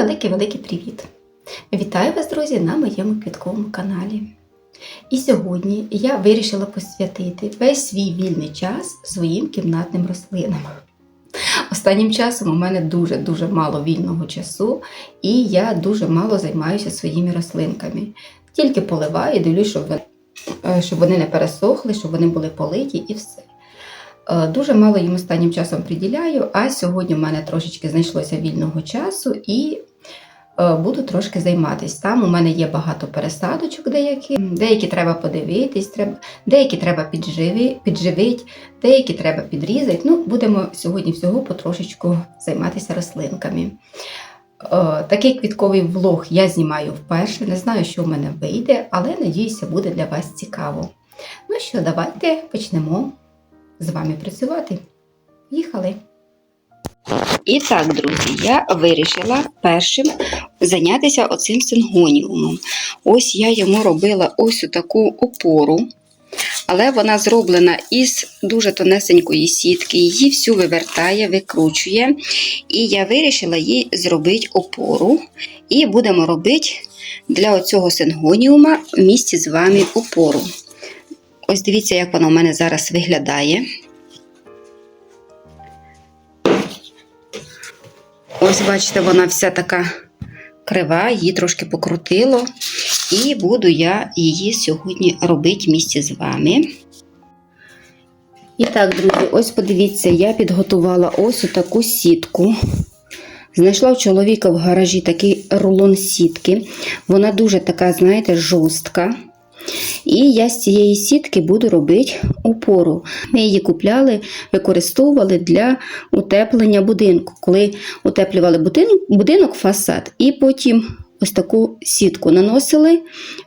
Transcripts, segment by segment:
великий-великий привіт! Вітаю вас, друзі, на моєму квітковому каналі. І сьогодні я вирішила посвятити весь свій вільний час своїм кімнатним рослинам. Останнім часом у мене дуже-дуже мало вільного часу, і я дуже мало займаюся своїми рослинками. Тільки поливаю, дивлюсь, щоб вони, е, щоб вони не пересохли, щоб вони були политі і все. Е, Дуже мало їм останнім часом приділяю, а сьогодні в мене трошечки знайшлося вільного часу і буду трошки займатися. Там у мене є багато пересадочок, деякі, деякі треба подивитись, треба, деякі треба підживи, підживити, деякі треба підрізати. Ну, будемо сьогодні всього потрошечку займатися рослинками. Е, Такий квітковий влог я знімаю вперше. Не знаю, що в мене вийде, але надіюся, буде для вас цікаво. Ну що, давайте почнемо з вами працювати. Їхали! І так, друзі, я вирішила першим зайнятися оцим сингоніумом. Ось я йому робила ось таку опору, але вона зроблена із дуже тонесенької сітки, її всю вивертає, викручує. І я вирішила їй зробити опору. І будемо робити для оцього сингоніума в місті з вами опору. Ось дивіться, як вона у мене зараз виглядає. Ось, бачите, вона вся така крива, її трошки покрутило. І буду я її сьогодні робити в місті з вами. І так, друзі, ось подивіться, я підготувала ось таку сітку. Знайшла в чоловіка в гаражі такий рулон сітки. Вона дуже така, знаєте, жорстка. І я з цієї сітки буду робити опору. Ми її купляли, використовували для утеплення будинку. Коли утеплювали будинок, будинок фасад, і потім ось таку сітку наносили,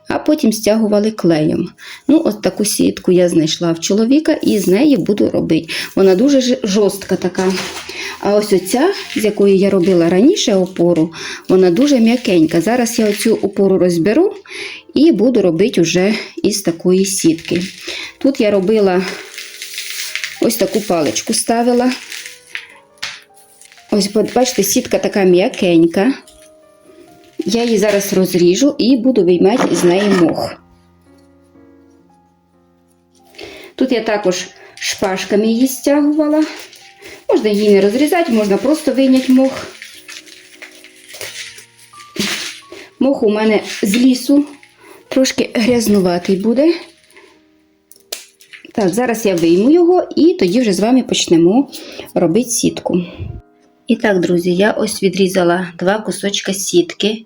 а потім стягували клеєм. Ну, ось таку сітку я знайшла в чоловіка і з неї буду робити. Вона дуже жорстка така. А ось оця, з якої я робила раніше опору, вона дуже м'якенька. Зараз я оцю опору розберу і буду робити вже із такої сітки. Тут я робила ось таку паличку ставила. Ось, бачите, сітка така м'якенька. Я її зараз розріжу і буду виймати з неї мох. Тут я також шпажками її стягувала. Можна її не розрізати, можна просто вийняти мох. Мох у мене з лісу трошки грязнуватий буде. Так, зараз я вийму його і тоді вже з вами почнемо робити сітку. І так, друзі, я ось відрізала два кусочка сітки.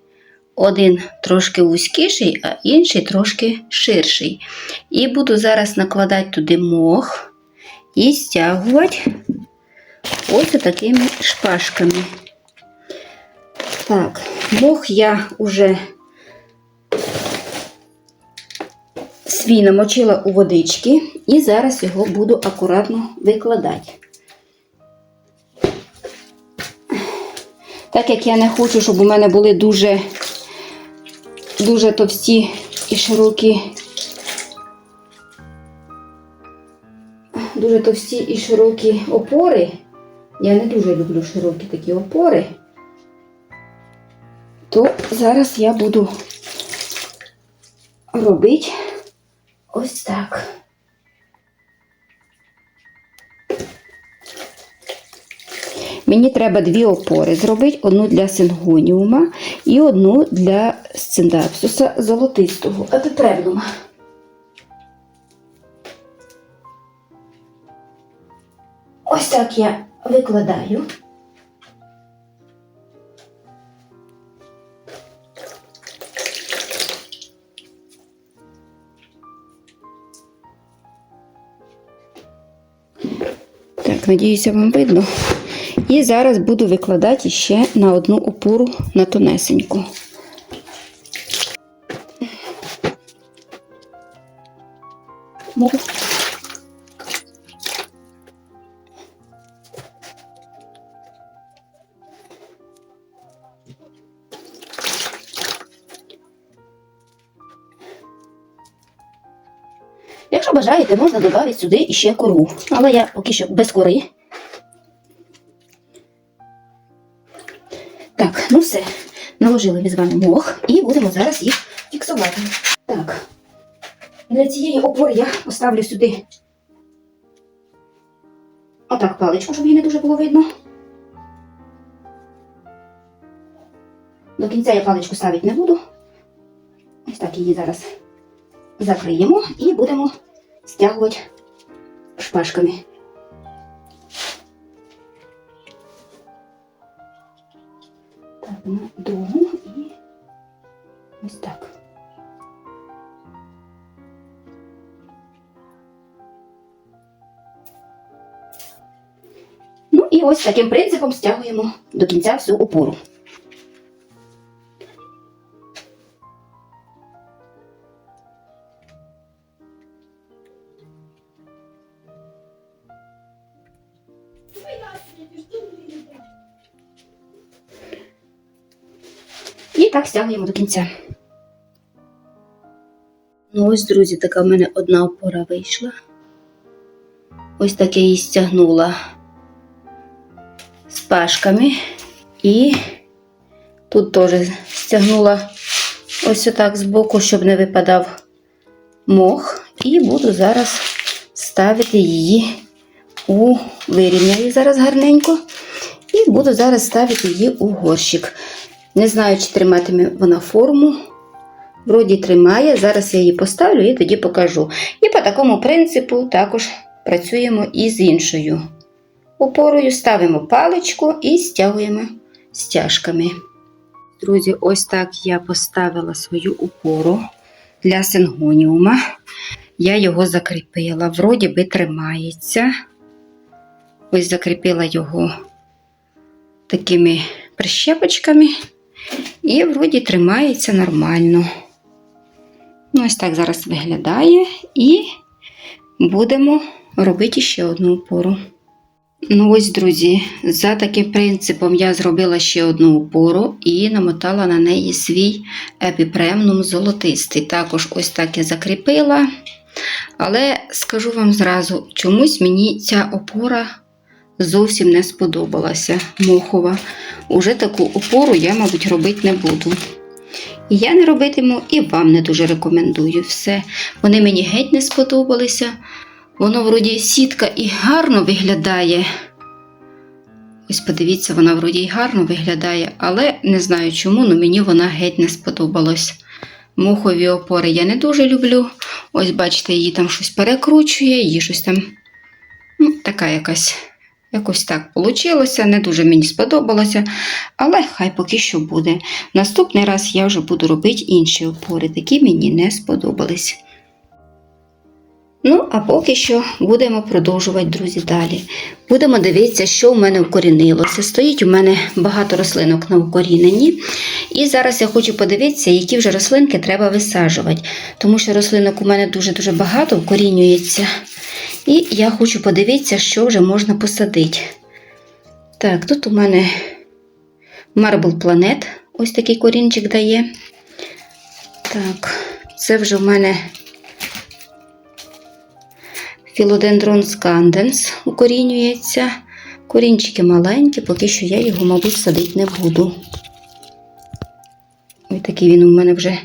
Один трошки вузькіший, а інший трошки ширший. І буду зараз накладати туди мох і стягувати ось такими шпажками. Так, мох я вже свій намочила у водички і зараз його буду акуратно викладати. Так як я не хочу, щоб у мене були дуже, дуже товсті і широкі, дуже товсті і широкі опори, я не дуже люблю широкі такі опори, то зараз я буду робити ось так. Мені треба дві опори зробити: одну для сингоніума і одну для сциндапсуса золотистого. Епіпремнума. Ось так я викладаю. Так, надіюся, вам видно. І зараз буду викладати ще на одну опору на тонесеньку. Якщо можна додати сюди ще кору. Але я поки що без кори. Так, ну все. Наложили ми з вами мох і будемо зараз їх фіксувати. Так. Для цієї опори я поставлю сюди отак паличку, щоб її не дуже було видно. До кінця я паличку ставити не буду. Ось так її зараз закриємо і будемо стягувати шпажками. Так, на другу і ось так. Ну і ось таким принципом стягуємо до кінця всю опору. Стягуємо до кінця. Ну ось, друзі, така в мене одна опора вийшла. Ось так я її стягнула з пашками. І тут теж стягнула ось отак з боку, щоб не випадав мох. І буду зараз ставити її у вирівняю зараз гарненько. І буду зараз ставити її у горщик. Не знаю, чи триматиме вона форму. Вроді тримає. Зараз я її поставлю і тоді покажу. І по такому принципу також працюємо і з іншою опорою. Ставимо паличку і стягуємо стяжками. Друзі, ось так я поставила свою опору для сингоніума. Я його закріпила. Вроді би тримається. Ось закріпила його такими прищепочками. І вроді тримається нормально. Ну, ось так зараз виглядає. І будемо робити ще одну опору. Ну, ось, друзі, за таким принципом я зробила ще одну опору і намотала на неї свій епіпремнум золотистий. Також ось так я закріпила. Але скажу вам зразу, чомусь мені ця опора зовсім не сподобалася мохова. Уже таку опору я, мабуть, робити не буду. І я не робитиму, і вам не дуже рекомендую все. Вони мені геть не сподобалися. Воно, вроді, сітка і гарно виглядає. Ось подивіться, вона вроді і гарно виглядає, але не знаю чому, але мені вона геть не сподобалась. Мохові опори я не дуже люблю. Ось, бачите, її там щось перекручує, її щось там ну, така якась. Якось так вийшло, не дуже мені сподобалося, але хай поки що буде. Наступний раз я вже буду робити інші опори, такі мені не сподобались. Ну, а поки що будемо продовжувати, друзі, далі. Будемо дивитися, що в мене вкорінилося. Стоїть у мене багато рослинок на укоріненні. І зараз я хочу подивитися, які вже рослинки треба висаджувати. Тому що рослинок у мене дуже-дуже багато вкорінюється. І я хочу подивитися, що вже можна посадити. Так, тут у мене Marble Planet, ось такий корінчик дає. Так, це вже в мене Philodendron scandens укорінюється. Корінчики маленькі, поки що я його, мабуть, садити не буду. Ось такий він у мене вже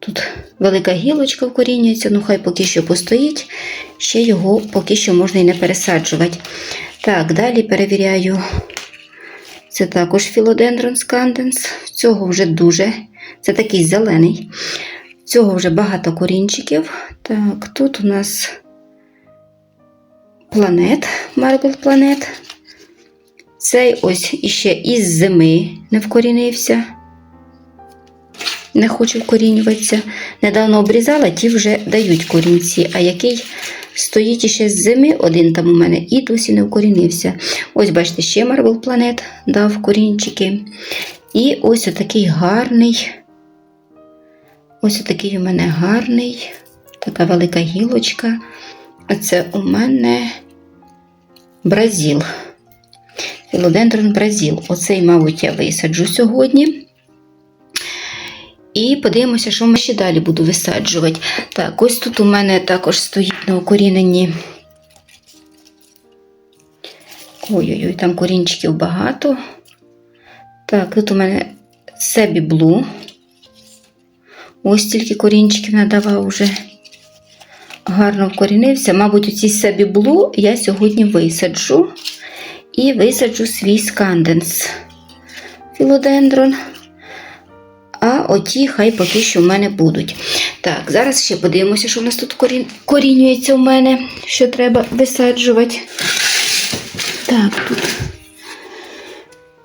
тут велика гілочка вкорінюється, ну хай поки що постоїть, ще його поки що можна і не пересаджувати. Так, далі перевіряю. Це також Philodendron scandens. Цього вже дуже, це такий зелений. Цього вже багато корінчиків. Так, тут у нас планет, Marble Planet. Цей ось іще із зими не вкорінився. Не хоче вкорінюватися. Недавно обрізала, ті вже дають корінці. А який стоїть іще з зими, один там у мене і досі не вкорінився. Ось, бачите, ще Marble Planet дав корінчики. І ось отакий гарний. Ось отакий у мене гарний, така велика гілочка. А це у мене Бразіл. Філодендрон Бразіл. Оцей, мабуть, я висаджу сьогодні. І подивимося, що ми ще далі буду висаджувати. Так, ось тут у мене також стоїть на укоріненні. Ой-ой-ой, там корінчиків багато. Так, тут у мене Себі Блу. Ось тільки корінчиків надавав уже. Гарно вкорінився. Мабуть, у цій Себі Блу я сьогодні висаджу. І висаджу свій сканденс філодендрон. А оті хай поки що в мене будуть. Так, зараз ще подивимося, що в нас тут корін... корінюється у мене, що треба висаджувати. Так, тут.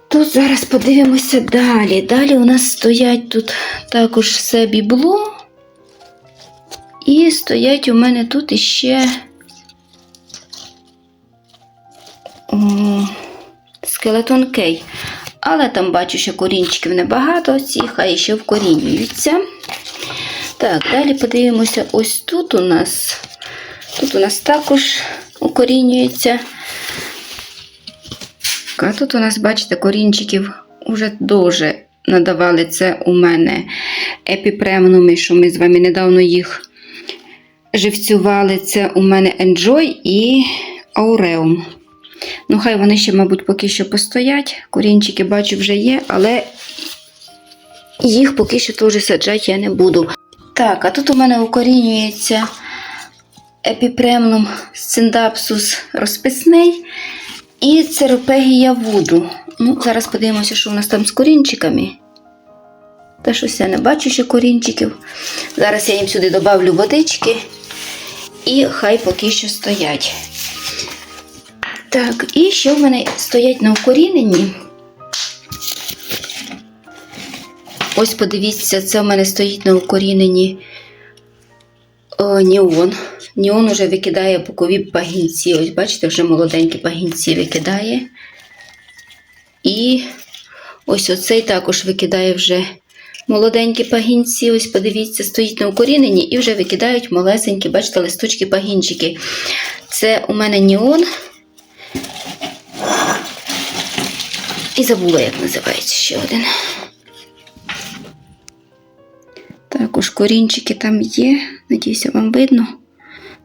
Тут зараз подивимося далі. Далі у нас стоять тут також все бібло. І стоять у мене тут іще о, скелетон кей. Але там бачу, що корінчиків небагато, ці хай ще вкорінюються. Так, далі подивимося, ось тут у нас. Тут у нас також укорінюється. А тут у нас, бачите, корінчиків вже дуже надавали це у мене епіпремнуми, що ми з вами недавно їх живцювали. Це у мене Enjoy і Aureum. Ну, хай вони ще, мабуть, поки що постоять. Корінчики, бачу, вже є, але їх поки що теж саджати я не буду. Так, а тут у мене укорінюється епіпремнум сциндапсус розписний і церопегія вуду. Ну, зараз подивимося, що у нас там з корінчиками. Та щось я не бачу ще корінчиків. Зараз я їм сюди додавлю водички і хай поки що стоять. Так, і що в мене стоять на укоріненні? Ось подивіться, це в мене стоїть на укоріненні о, Ніон. Ніон уже викидає бокові пагінці. Ось, бачите, вже молоденькі пагінці викидає. І ось оцей також викидає вже молоденькі пагінці. Ось, подивіться, стоїть на укоріненні і вже викидають малесенькі, бачите, листочки пагінчики. Це у мене Ніон. І забула, як називається ще один. Також корінчики там є, надіюся, вам видно.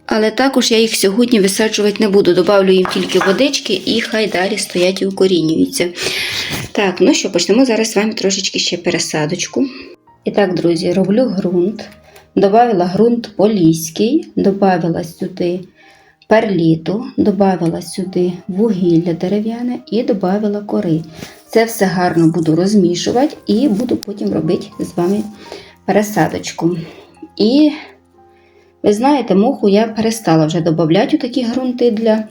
Але також я їх сьогодні висаджувати не буду. Добавлю їм тільки водички і хай далі стоять і укорінюються. Так, ну що, почнемо зараз з вами трошечки ще пересадочку. І так, друзі, роблю ґрунт. Добавила ґрунт поліський, додавила сюди перліту, додавила сюди вугілля дерев'яне і додавила кори. Це все гарно буду розмішувати і буду потім робити з вами пересадочку. І, ви знаєте, муху я перестала вже додавати у такі ґрунти для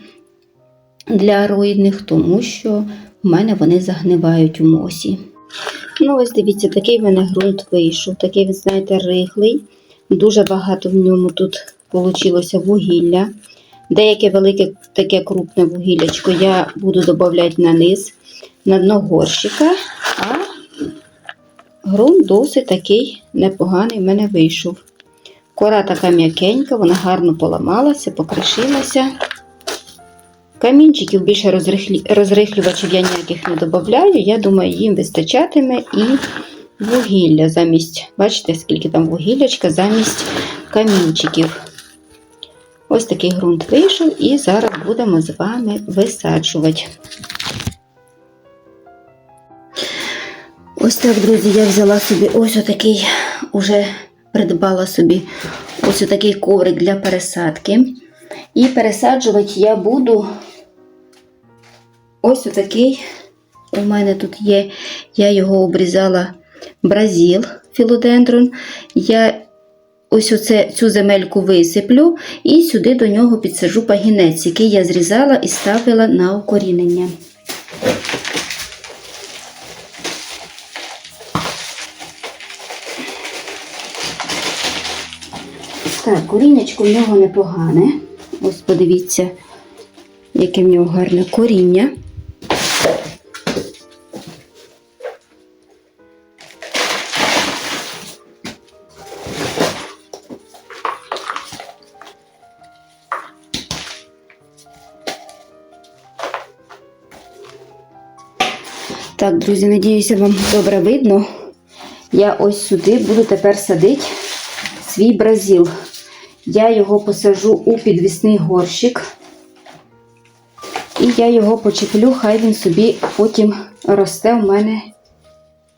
для ароїдних, тому що в мене вони загнивають у мосі. Ну, ось дивіться, такий в мене ґрунт вийшов, такий, ви знаєте, рихлий. Дуже багато в ньому тут вийшло вугілля. Деяке велике таке крупне вугіллячко я буду додавати на низ, на дно горщика, а ґрунт досить такий непоганий в мене вийшов. Кора така м'якенька, вона гарно поламалася, покришилася. Камінчиків більше розрихлювачів я ніяких не додаю. Я думаю, їм вистачатиме і вугілля замість, бачите, скільки там вугіллячка замість камінчиків. Ось такий ґрунт вийшов, і зараз будемо з вами висаджувати. Ось так, друзі, я взяла собі ось отакий, уже придбала собі ось отакий коврик для пересадки. І пересаджувати я буду ось отакий. У мене тут є, я його обрізала бразіл філодендрон. Я ось оце, цю земельку висиплю і сюди до нього підсажу пагінець, який я зрізала і ставила на укорінення. Так, коріннячко в нього непогане. Ось подивіться, яке в нього гарне коріння. Друзі, надіюся, вам добре видно. Я ось сюди буду тепер садити свій бразил. Я його посажу у підвісний горщик. І я його почеплю, хай він собі потім росте у мене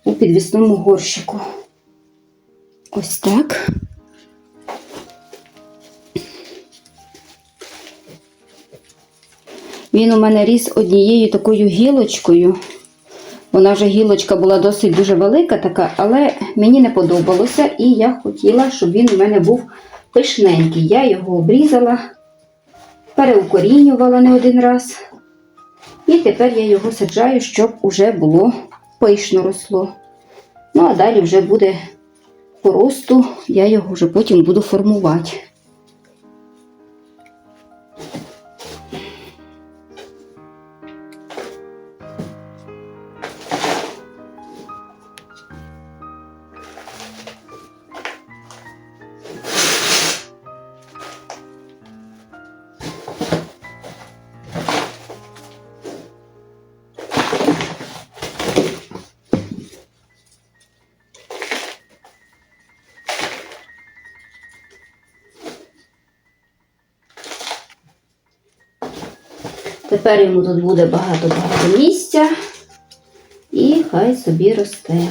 у підвісному горщику. Ось так. Він у мене ріс однією такою гілочкою. Вона вже гілочка була досить дуже велика така, але мені не подобалося, і я хотіла, щоб він у мене був пишненький. Я його обрізала, переукорінювала не один раз. І тепер я його саджаю, щоб уже було пишно росло. Ну, а далі вже буде по росту, я його вже потім буду формувати. Тепер йому тут буде багато-багато місця і хай собі росте.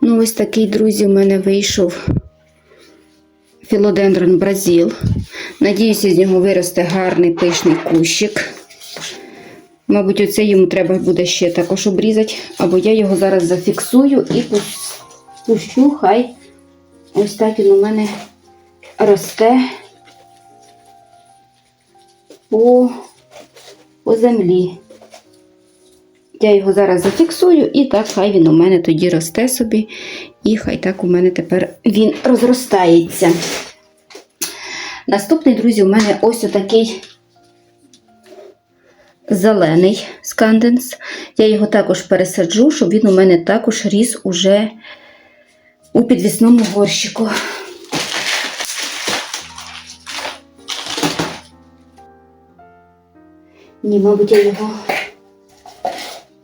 Ну, ось такий, друзі, у мене вийшов філодендрон Бразіл. Надіюся, з нього виросте гарний пишний кущик. Мабуть, оце йому треба буде ще також обрізати, або я його зараз зафіксую і пущу, хай ось так він у мене росте по, по землі. Я його зараз зафіксую, і так хай він у мене тоді росте собі, і хай так у мене тепер він розростається. Наступний, друзі, у мене ось отакий зелений сканденс. Я його також пересаджу, щоб він у мене також ріс уже у підвісному горщику. Ні, мабуть, я його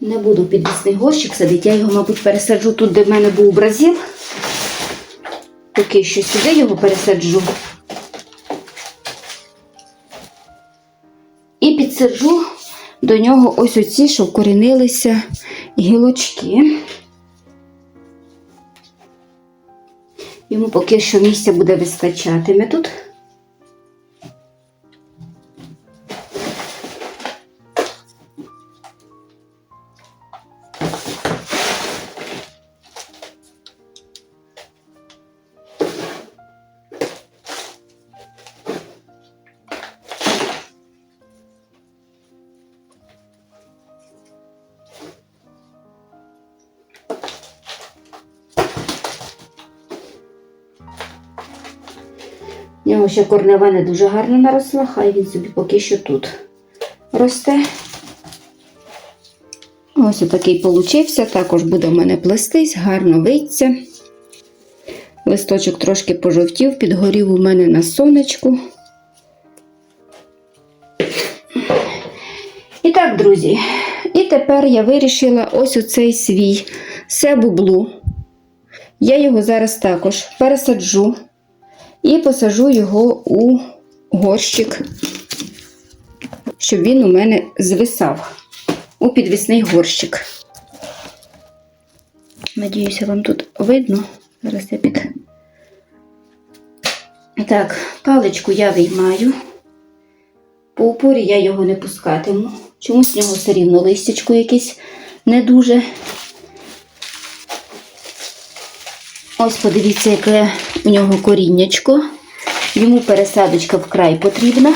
не буду підвісний горщик садити. Я його, мабуть, пересаджу тут, де в мене був бразил. Поки що сюди його пересаджу. І підсаджу до нього ось оці, що вкорінилися гілочки. Йому поки що місця буде вистачатиме тут. В нього ще корнева не дуже гарно наросла, хай він собі поки що тут росте. Ось отакий получився. Також буде в мене плестись, гарно виться. Листочок трошки пожовтів, підгорів у мене на сонечку. І так, друзі, і тепер я вирішила ось оцей свій себублу. Я його зараз також пересаджу і посажу його у горщик, щоб він у мене звисав у підвісний горщик. Надіюся, вам тут видно. Зараз я під. Так, паличку я виймаю. По упорі я його не пускатиму. Чомусь в нього все рівно листячко якесь не дуже. Ось подивіться, яке у нього коріннячко. Йому пересадочка вкрай потрібна.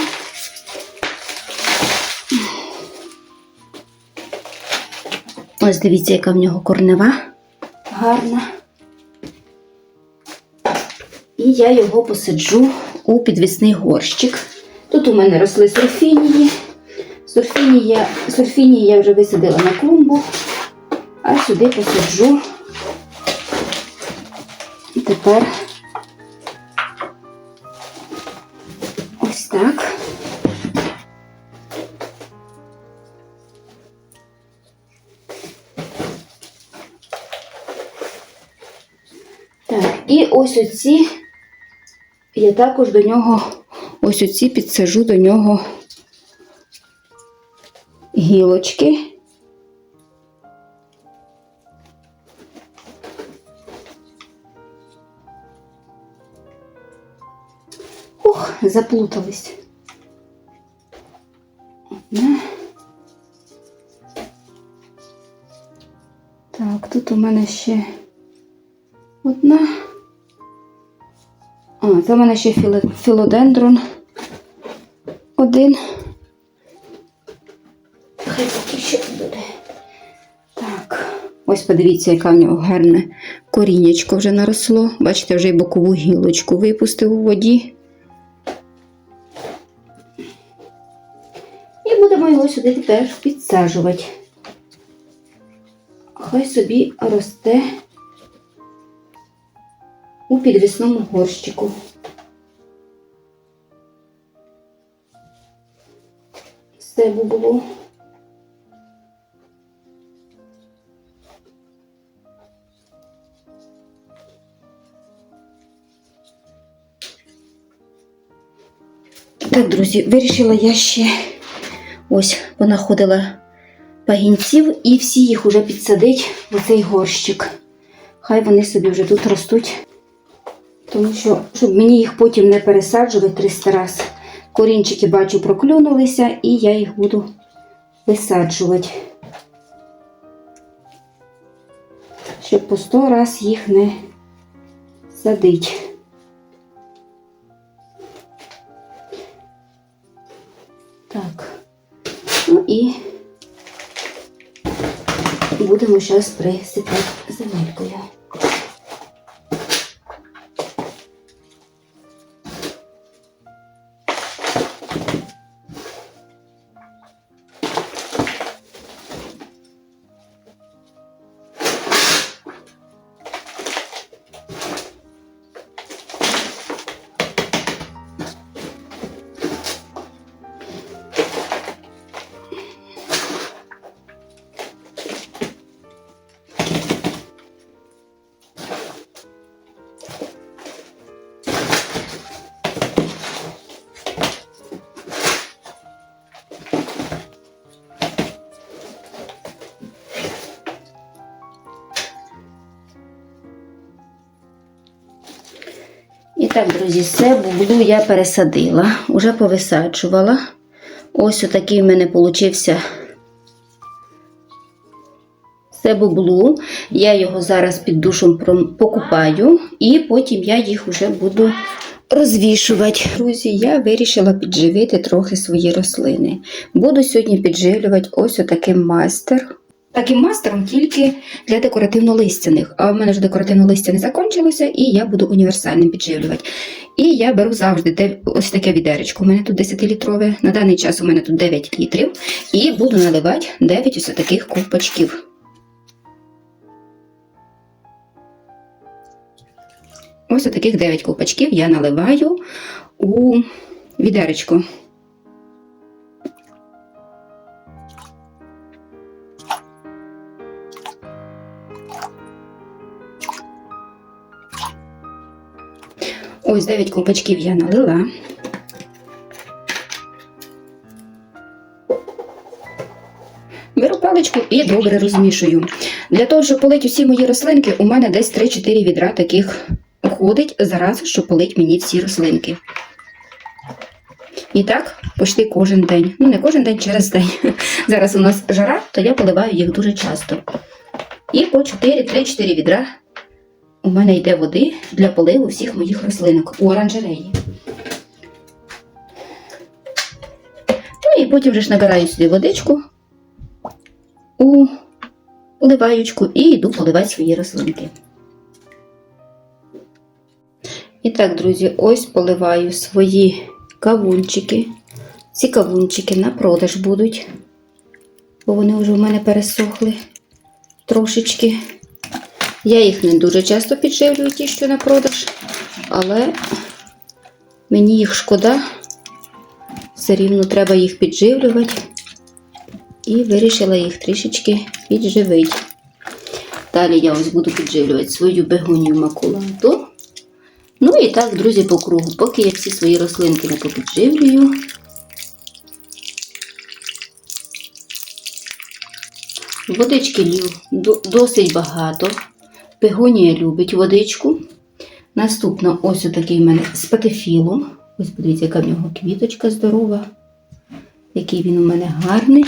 Ось дивіться, яка в нього корнева гарна. І я його посаджу у підвісний горщик. Тут у мене росли сурфінії. Сурфінії я, сурфінії я вже висадила на клумбу, а сюди посаджу і тепер так. Так, і ось оці, я також до нього, ось оці підсажу до нього гілочки. Заплутались. Одна. Так, тут у мене ще одна. А, це у мене ще філо- філодендрон. Один. Хай поки що буде. Так. Ось подивіться, яка в нього гарне корінечко вже наросло. Бачите, вже й бокову гілочку випустив у воді. І будемо його сюди теж підсаджувати. Хай собі росте у підвісному горщику. Все було. Так, друзі, вирішила я ще ось понаходила пагінців і всі їх уже підсадить в цей горщик. Хай вони собі вже тут ростуть. Тому що, щоб мені їх потім не пересаджувати 300 раз. Корінчики, бачу, проклюнулися, і я їх буду висаджувати. Щоб по 100 раз їх не садить. Будемо при присипати земелькою. Так, друзі, все бублу я пересадила, уже повисаджувала. Ось отакий в мене получився це бублу. Я його зараз під душем покупаю, і потім я їх вже буду розвішувати. Друзі, я вирішила підживити трохи свої рослини. Буду сьогодні підживлювати ось отаким мастер. Таким мастером тільки для декоративно-листяних. А в мене ж декоративно-листя не закінчилося, і я буду універсальним підживлювати. І я беру завжди ось таке відеречко. У мене тут 10-літрове. На даний час у мене тут 9 літрів. І буду наливати 9 ось таких ковпачків. Ось таких 9 ковпачків я наливаю у відеречко. Ось 9 ковпачків я налила. Беру паличку і добре розмішую. Для того, щоб полити усі мої рослинки, у мене десь 3-4 відра таких уходить зараз, щоб полить мені всі рослинки. І так, почти кожен день. Ну, не кожен день, через день. Зараз у нас жара, то я поливаю їх дуже часто. І по 4-3-4 відра у мене йде води для поливу всіх моїх рослинок у оранжереї. Ну і потім вже ж набираю сюди водичку у поливаючку і йду поливати свої рослинки. І так, друзі, ось поливаю свої кавунчики. Ці кавунчики на продаж будуть, бо вони вже в мене пересохли трошечки. Я їх не дуже часто підживлюю, ті, що на продаж, але мені їх шкода, все рівно треба їх підживлювати. І вирішила їх трішечки підживити. Далі я ось буду підживлювати свою бегонію макулату. Ну і так, друзі, по кругу. Поки я всі свої рослинки не попідживлюю. Водички до- досить багато. Бегонія любить водичку. Наступно ось отакий в мене з патефілом. Ось подивіться, яка в нього квіточка здорова, який він у мене гарний.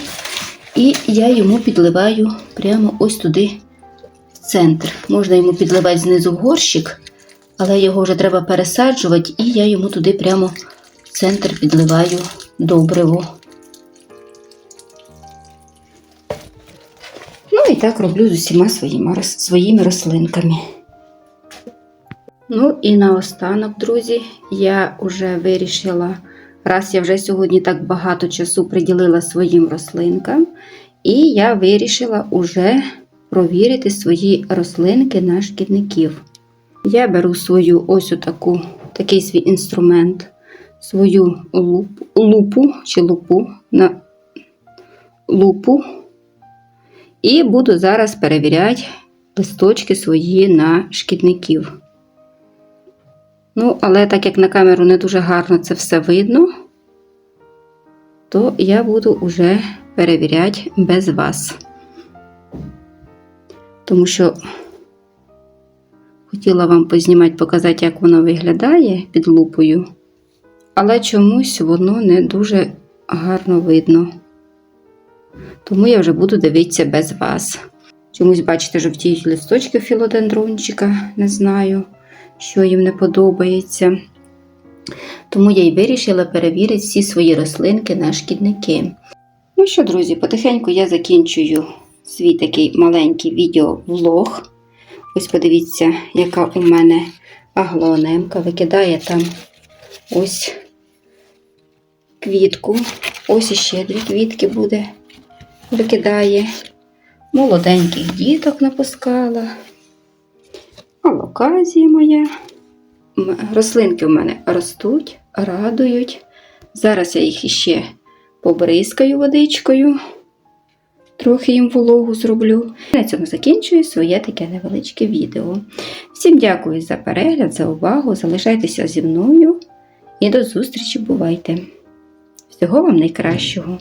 І я йому підливаю прямо ось туди в центр. Можна йому підливати знизу в горщик, але його вже треба пересаджувати, і я йому туди прямо в центр підливаю добриво. І так роблю з усіма своїми, своїми рослинками. Ну і наостанок, друзі, я вже вирішила, раз я вже сьогодні так багато часу приділила своїм рослинкам, і я вирішила уже провірити свої рослинки на шкідників. Я беру свою ось отаку, такий свій інструмент, свою лупу, лупу чи лупу на лупу. І буду зараз перевіряти листочки свої на шкідників. Ну, але так як на камеру не дуже гарно це все видно, то я буду вже перевіряти без вас. Тому що хотіла вам познімати, показати, як воно виглядає під лупою, але чомусь воно не дуже гарно видно. Тому я вже буду дивитися без вас. Чомусь, бачите, жовтіють листочки філодендрончика, не знаю, що їм не подобається. Тому я й вирішила перевірити всі свої рослинки на шкідники. Ну що, друзі, потихеньку я закінчую свій такий маленький відеовлог. Ось подивіться, яка у мене аглоанемка. Викидає там ось квітку. Ось іще дві квітки буде. Викидає. Молоденьких діток напускала. Алоказія моя. Рослинки в мене ростуть, радують. Зараз я їх іще побризкаю водичкою, трохи їм вологу зроблю. На цьому закінчую своє таке невеличке відео. Всім дякую за перегляд, за увагу. Залишайтеся зі мною і до зустрічі бувайте. Всього вам найкращого!